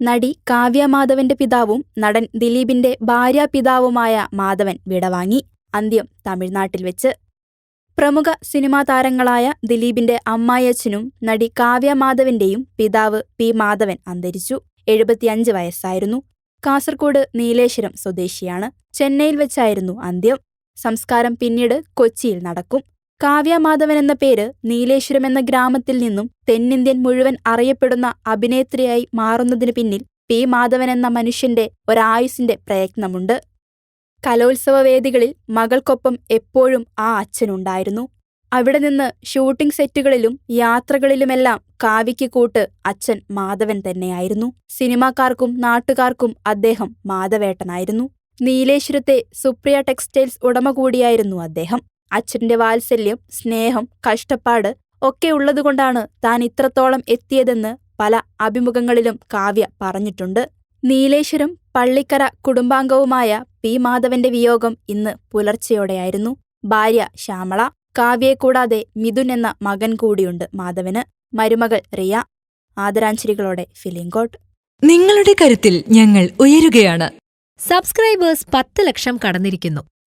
നടി കാവ്യ മാധവന്റെ പിതാവും നടൻ ദിലീപിന്റെ ഭാര്യ പിതാവുമായ മാധവൻ വിടവാങ്ങി അന്ത്യം തമിഴ്നാട്ടിൽ വെച്ച്. പ്രമുഖ സിനിമാ താരങ്ങളായ ദിലീപിന്റെ അമ്മായച്ഛനും നടി കാവ്യ മാധവന്റെയും പിതാവ് പി മാധവൻ അന്തരിച്ചു. എഴുപത്തിയഞ്ച് വയസ്സായിരുന്നു. കാസർകോട് നീലേശ്വരം സ്വദേശിയാണ്. ചെന്നൈയിൽ വെച്ചായിരുന്നു അന്ത്യം. സംസ്കാരം പിന്നീട് കൊച്ചിയിൽ നടക്കും. കാവ്യ മാധവൻ എന്ന പേര് നീലേശ്വരം എന്ന ഗ്രാമത്തിൽ നിന്നും തെന്നിന്ത്യൻ മുഴുവൻ അറിയപ്പെടുന്ന അഭിനേത്രിയായി മാറുന്നതിനു പിന്നിൽ പി. മാധവൻ എന്ന മനുഷ്യന്റെ ഒരായുസിന്റെ പ്രയത്നമുണ്ട്. കലോത്സവ വേദികളിൽ മകൾക്കൊപ്പം എപ്പോഴും ആ അച്ഛനുണ്ടായിരുന്നു. അവിടെ നിന്ന് ഷൂട്ടിംഗ് സെറ്റുകളിലും യാത്രകളിലുമെല്ലാം കാവ്യയ്ക്ക് കൂട്ട് അച്ഛൻ മാധവൻ തന്നെയായിരുന്നു. സിനിമാക്കാർക്കും നാട്ടുകാർക്കും അദ്ദേഹം മാധവേട്ടനായിരുന്നു. നീലേശ്വരത്തെ സുപ്രിയ ടെക്സ്റ്റൈൽസ് ഉടമ കൂടിയായിരുന്നു അദ്ദേഹം. അച്ഛന്റെ വാത്സല്യം സ്നേഹം കഷ്ടപ്പാട് ഒക്കെ ഉള്ളതുകൊണ്ടാണ് താൻ ഇത്രത്തോളം എത്തിയതെന്ന് പല അഭിമുഖങ്ങളിലും കാവ്യ പറഞ്ഞിട്ടുണ്ട്. നീലേശ്വരം പള്ളിക്കര കുടുംബാംഗവുമായ പി. മാധവന്റെ വിയോഗം ഇന്ന് പുലർച്ചെയോടെയായിരുന്നു. ഭാര്യ ശ്യാമള കാവ്യയെ കൂടാതെ മിഥുൻ എന്ന മകൻ കൂടിയുണ്ട് മാധവന്. മരുമകൾ റിയ. ആദരാഞ്ജലികളോടെ ഫിലിംകോട്ട് നിങ്ങളുടെ കരുത്തിൽ ഞങ്ങൾ ഉയരുകയാണ്. സബ്സ്ക്രൈബേഴ്സ് പത്ത് ലക്ഷം കടന്നിരിക്കുന്നു.